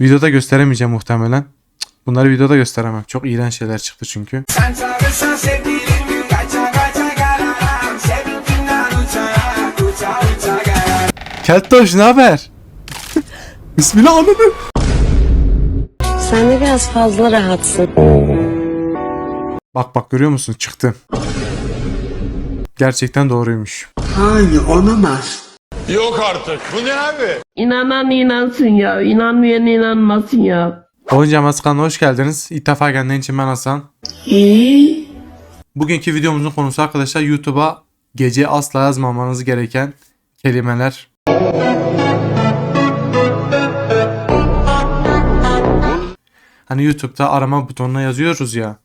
Videoda gösteremeyeceğim muhtemelen. Bunları videoda gösteremem. Çok iğrenç şeyler çıktı çünkü. Sen çağırırsan sevgilim Kaça kaça gelirim Sevinçinden uçarak Uça uça gelirim Keltoş ne haber? Bismillah anladım. Sen de biraz fazla rahatsın. Bak bak görüyor musun? Çıktı. Gerçekten doğruymuş. Hayır olamaz. Yok artık. Bu ne abi? İnanan inansın ya. inanmayan inanmasın ya. Oyuncu Maskan'a hoş geldiniz. İlk defa geldiğin için ben Hasan. Bugünkü videomuzun konusu arkadaşlar YouTube'a gece asla yazmamanız gereken kelimeler. Hani YouTube'da arama butonuna yazıyoruz ya.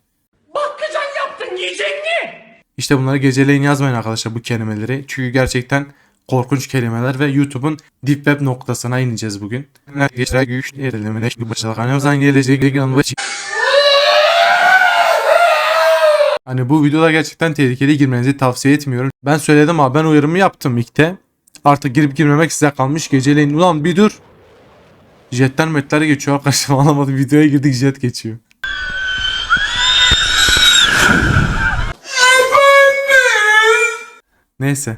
Bakkacan yaptın yiyecek mi? İşte bunları geceleyin yazmayın arkadaşlar bu kelimeleri. Çünkü gerçekten korkunç kelimeler ve YouTube'un deep web noktasına ineceğiz bugün. Hani bu videoda gerçekten tehlikeli girmenizi tavsiye etmiyorum. Ben söyledim abi ben uyarımı yaptım ilkte. Artık girip girmemek size kalmış geceleyin. Ulan bir dur. Jetten metler geçiyor arkadaşlar anlamadım videoya girdik jet geçiyor. Neyse.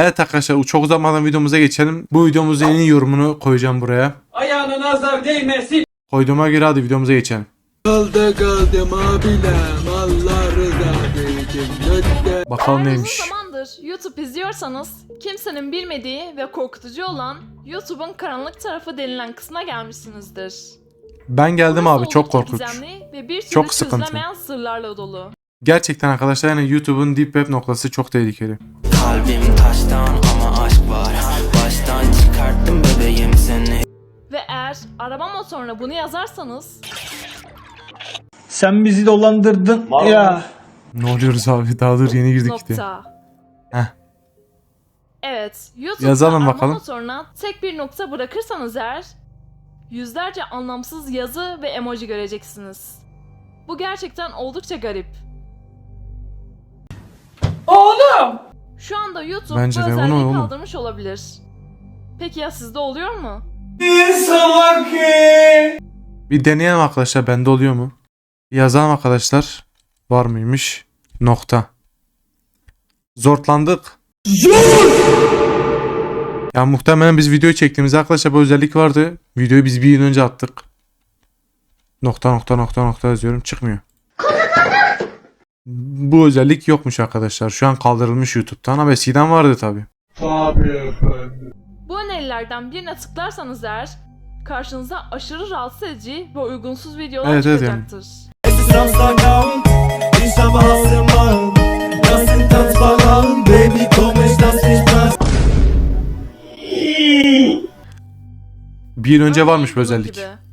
Evet arkadaşlar çok uzatmadan videomuza geçelim. Bu videomuzun en iyi yorumunu koyacağım buraya. Ayağına nazar değmesin. Koyduğuma göre hadi videomuza geçelim. Kaldı kaldım abilem Allah rızası için. Bakalım Eğer neymiş. uzun zamandır YouTube izliyorsanız kimsenin bilmediği ve korkutucu olan YouTube'un karanlık tarafı denilen kısma gelmişsinizdir. Ben geldim Burası abi çok korkunç. Gizemli ve bir Çok sıkıntı. sırlarla dolu. Gerçekten arkadaşlar yani YouTube'un deep web noktası çok tehlikeli. Kalbim taştan ama aşk var Baştan çıkarttım bebeğim seni Ve eğer arama motoruna bunu yazarsanız Sen bizi dolandırdın ya. Ne oluyoruz abi daha dur yeni girdik diye. nokta. Heh. Evet, YouTube'da Yazalım arama bakalım. motoruna tek bir nokta bırakırsanız eğer yüzlerce anlamsız yazı ve emoji göreceksiniz. Bu gerçekten oldukça garip. Oğlum. Şu anda YouTube Bence bu de, özelliği oğlum? kaldırmış olabilir. Peki ya sizde oluyor mu? salak Bir deneyelim arkadaşlar bende oluyor mu? Yazalım arkadaşlar. Var mıymış? Nokta. Zortlandık. Ya muhtemelen biz videoyu çektiğimizde arkadaşlar bu özellik vardı. Videoyu biz bir yıl önce attık. Nokta nokta nokta nokta yazıyorum çıkmıyor. Bu özellik yokmuş arkadaşlar. Şu an kaldırılmış YouTube'dan ama eskiden vardı tabi. Tabii efendim. Bu önerilerden birine tıklarsanız eğer karşınıza aşırı rahatsız edici ve uygunsuz videolar Evet, evet yani. çıkacaktır. Bir önce varmış bu özellik. gibi.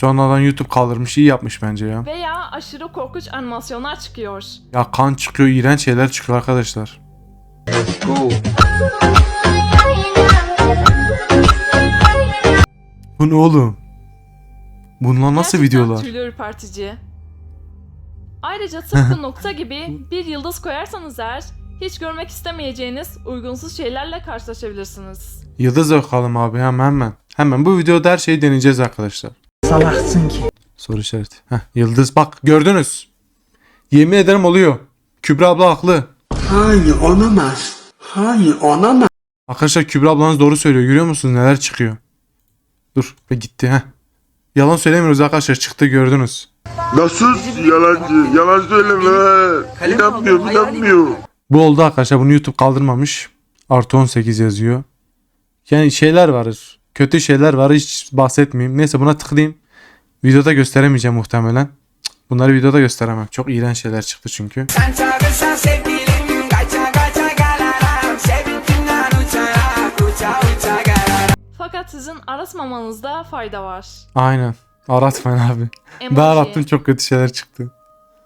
Sonradan YouTube kaldırmış iyi yapmış bence ya. Veya aşırı korkunç animasyonlar çıkıyor. Ya kan çıkıyor iğrenç şeyler çıkıyor arkadaşlar. Bu ne oğlum? Bunlar nasıl Gerçekten videolar? tüyler ürpertici. Ayrıca tıpkı nokta gibi bir yıldız koyarsanız eğer hiç görmek istemeyeceğiniz uygunsuz şeylerle karşılaşabilirsiniz. Yıldız bakalım abi hemen hemen. Hemen bu videoda her şeyi deneyeceğiz arkadaşlar. Salaksın ki. Soru işareti. Heh, yıldız bak gördünüz. Yemin ederim oluyor. Kübra abla haklı. Hayır olamaz. Hayır olamaz. Arkadaşlar Kübra ablanız doğru söylüyor. Görüyor musunuz neler çıkıyor? Dur ve gitti heh. Yalan söylemiyoruz arkadaşlar çıktı gördünüz. Nasıl yalancı? Yalan söyleme. İnanmıyor, inanmıyor. Bu oldu arkadaşlar bunu YouTube kaldırmamış. Artı 18 yazıyor. Yani şeyler var. Kötü şeyler var hiç bahsetmeyeyim. Neyse buna tıklayayım. Videoda gösteremeyeceğim muhtemelen. Bunları videoda gösteremem. Çok iğrenç şeyler çıktı çünkü. Sen çağırırsan sevgilim Kaça kaça gelirim Sevinçinden uçarak Uça uça gelirim Fakat sizin aratmamanızda fayda var. Aynen. Aratmayın abi. Emoji. Ben arattım çok kötü şeyler çıktı.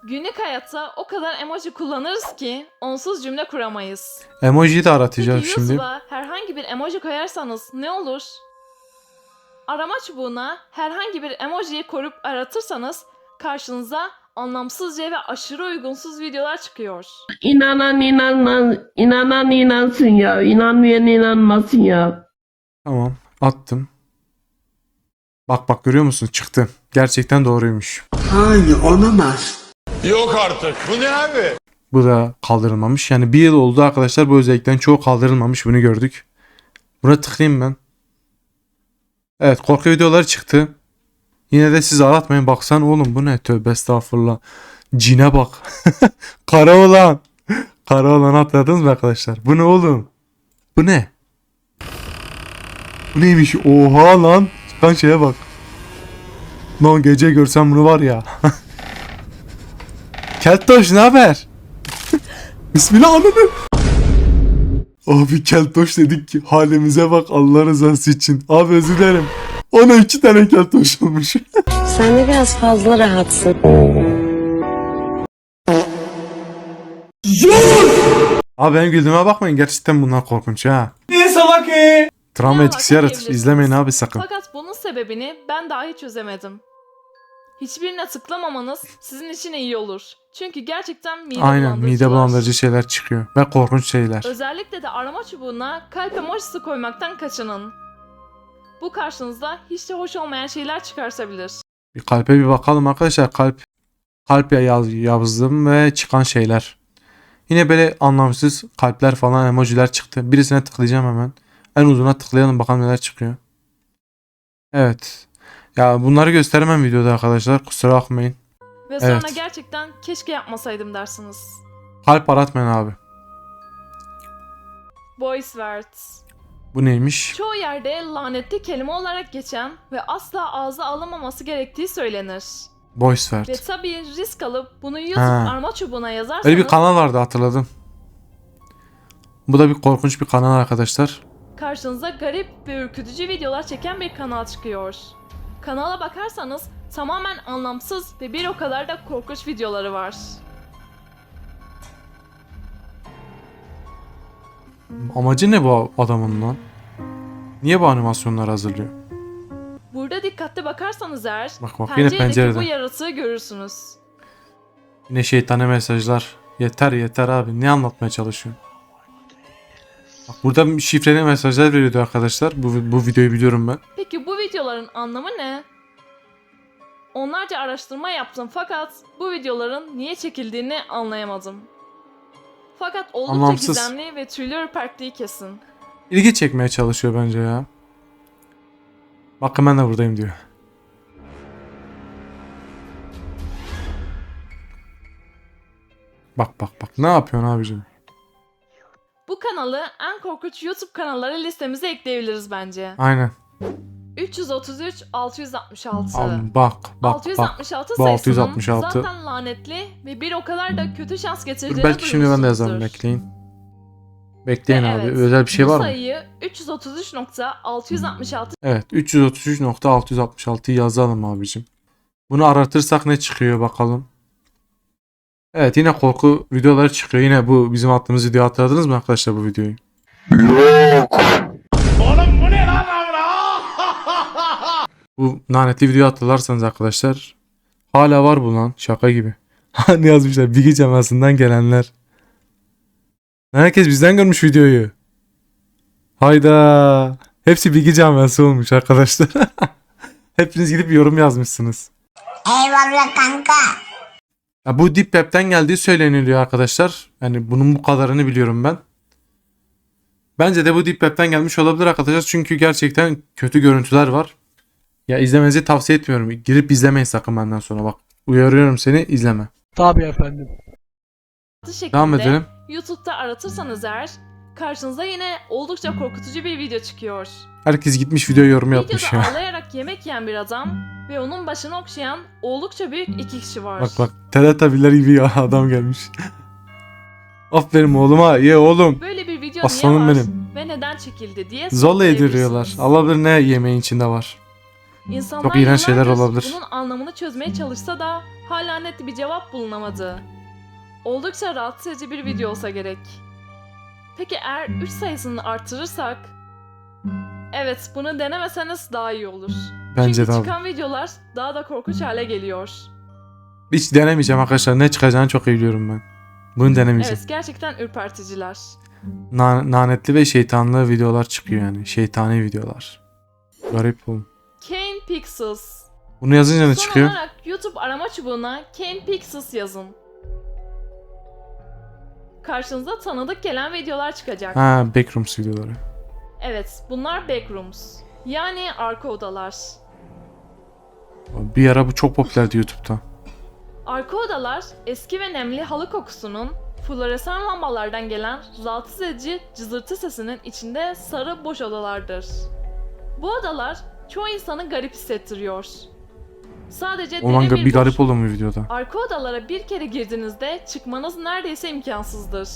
Günlük hayatta o kadar emoji kullanırız ki onsuz cümle kuramayız. Emojiyi de Peki aratacağız şimdi. YouTube'a herhangi bir emoji koyarsanız ne olur? Arama çubuğuna herhangi bir emojiyi koyup aratırsanız karşınıza anlamsızca ve aşırı uygunsuz videolar çıkıyor. İnanan inanmaz. inanan inansın ya. inanmayan inanmasın ya. Tamam. Attım. Bak bak görüyor musun? Çıktı. Gerçekten doğruymuş. Hayır olamaz. Yok artık. Bu ne abi? Bu da kaldırılmamış. Yani bir yıl oldu arkadaşlar bu özellikten çoğu kaldırılmamış. Bunu gördük. Buna tıklayayım ben. Evet korku videoları çıktı. Yine de siz aratmayın. Baksan oğlum bu ne? Tövbe estağfurullah. Cine bak. Kara olan. Kara olan atladınız mı arkadaşlar? Bu ne oğlum? Bu ne? Bu neymiş? Oha lan. Çıkan şeye bak. Lan gece görsem bunu var ya. Keltoş ne haber? Bismillah ananı. Abi keltoş dedik ki halimize bak Allah rızası için. Abi özür dilerim. Ona iki tane keltoş olmuş. Sen de biraz fazla rahatsın. Abi benim güldüğüme bakmayın gerçekten bunlar korkunç ha. Ne salak e? Travma Ya, etkisi yaratır. bakabilirsiniz. İzlemeyin abi sakın. Fakat bunun sebebini ben dahi çözemedim. Hiçbirine tıklamamanız sizin için iyi olur. Çünkü gerçekten mide Aynen mide bulandırıcılar. bulandırıcı şeyler çıkıyor. Ve korkunç şeyler. Özellikle de arama çubuğuna kalp emojisi koymaktan kaçının. Bu karşınızda hiç de hoş olmayan şeyler çıkartabilir. Bir kalpe bir bakalım arkadaşlar. Kalp kalp ya- yaz, yazdım ve çıkan şeyler. Yine böyle anlamsız kalpler falan emojiler çıktı. Birisine tıklayacağım hemen. En uzuna tıklayalım bakalım neler çıkıyor. Evet. Ya bunları gösteremem videoda arkadaşlar. Kusura bakmayın. Ve sonra Evet. gerçekten keşke yapmasaydım dersiniz. Kalp aratmayın abi. Voice words. Bu neymiş? Çoğu yerde lanetli kelime olarak geçen ve asla ağza alınmaması gerektiği söylenir. Voice Ve tabii risk alıp bunu YouTube Ha. arama çubuğuna yazarsanız Öyle bir kanal vardı hatırladım. Bu da bir korkunç bir kanal arkadaşlar. karşınıza garip ve ürkütücü videolar çeken bir kanal çıkıyor. Kanala bakarsanız tamamen anlamsız ve bir o kadar da korkunç videoları var. Amacı ne bu adamın lan? Niye bu animasyonları hazırlıyor? Burada dikkatli bakarsanız eğer Bak bak yine penceredeki pencerede. bu yaratığı görürsünüz. Yine şeytane mesajlar. Yeter yeter abi. Ne anlatmaya çalışıyorsun? Burada şifreli mesajlar veriyordu arkadaşlar. Bu, bu videoyu biliyorum ben. Peki bu videoların anlamı ne? Onlarca araştırma yaptım fakat bu videoların niye çekildiğini anlayamadım. Fakat oldukça Anlamsız. gizemli ve tüylü ürperttiği kesin. İlgi çekmeye çalışıyor bence ya. Bakın ben de buradayım diyor. Bak bak bak ne yapıyorsun abicim? Bu kanalı en korkunç YouTube kanalları listemize ekleyebiliriz bence. Aynen. 333 666. Abi bak bak bak. 666 Bu sayısının 666. zaten lanetli ve bir o kadar da kötü şans Dur getireceğini belki şimdi ben de yazarım bekleyin. Bekleyin Ve abi. evet, Özel bir şey bu var mı? sayıyı 333.666 Evet 333.666'yı yazalım abicim. Bunu aratırsak ne çıkıyor bakalım. Evet yine korku videoları çıkıyor. Yine bu bizim attığımız videoyu hatırladınız mı arkadaşlar bu videoyu? Bu lanetli videoyu hatırlarsanız arkadaşlar. Hala var bu lan şaka gibi. ne yazmışlar? Bilgi camiasından gelenler. Herkes bizden görmüş videoyu. Hayda. Hepsi bilgi camiası olmuş arkadaşlar. Hepiniz gidip yorum yazmışsınız. Eyvallah kanka. Ya bu Deep Web'den geldiği söyleniyor arkadaşlar. Yani bunun bu kadarını biliyorum ben. Bence de bu Deep Web'den gelmiş olabilir arkadaşlar. Çünkü gerçekten kötü görüntüler var. Ya izlemenizi tavsiye etmiyorum. Girip izlemeyin sakın benden sonra bak. Uyarıyorum seni izleme. Tabii efendim. Devam edelim. YouTube'da aratırsanız eğer karşınıza yine oldukça korkutucu bir video çıkıyor. Herkes gitmiş video yorumu yapmış Videoda ya. ağlayarak yemek yiyen bir adam ve onun başını okşayan oldukça büyük iki kişi var. Bak bak Teletabiler gibi ya adam gelmiş. Aferin oğluma ye oğlum. Böyle bir video Aslanım niye var benim. ve neden çekildi diye Zorla yediriyorlar. Allah bilir ne yemeğin içinde var. İnsanlar Çok iğrenç şeyler yıllardır olabilir. Bunun anlamını çözmeye çalışsa da hala net bir cevap bulunamadı. Oldukça rahatsız edici bir video olsa gerek. Peki eğer 3 sayısını artırırsak? Evet bunu denemeseniz daha iyi olur. Bence Çünkü abi. çıkan videolar daha da korkunç hale geliyor. Hiç denemeyeceğim arkadaşlar. Ne çıkacağını çok iyi biliyorum ben. Bunu denemeyeceğim. Evet gerçekten ürperticiler. Na- lanetli ve şeytanlı videolar çıkıyor yani. Şeytani videolar. Garip bu. Kane Pixels. Bunu yazınca ne Son çıkıyor? olarak YouTube arama çubuğuna Kane Pixels yazın. Karşınıza tanıdık gelen videolar çıkacak. Ha Backrooms videoları. Evet, bunlar backrooms. Yani arka odalar. Bir ara bu çok popülerdi YouTube'da. Arka odalar eski ve nemli halı kokusunun, floresan lambalardan gelen rahatsız edici cızırtı sesinin içinde sarı boş odalardır. Bu odalar çoğu insanı garip hissettiriyor. Sadece derin bir, bir garip oldum bu videoda. Arka odalara bir kere girdiğinizde çıkmanız neredeyse imkansızdır.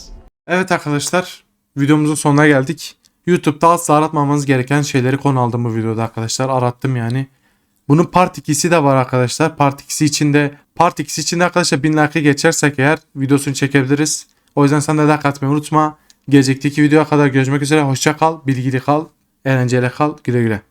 Evet arkadaşlar videomuzun sonuna geldik. YouTube'da asla aratmamanız gereken şeyleri konu aldım bu videoda arkadaşlar. Arattım yani. Bunun part 2'si de var arkadaşlar. Part 2'si için de part 2'si için de arkadaşlar 1000 like'ı geçersek eğer videosunu çekebiliriz. O yüzden sen de like atmayı unutma. Gelecekteki videoya kadar görüşmek üzere. Hoşça kal, bilgili kal, eğlenceli kal. Güle güle.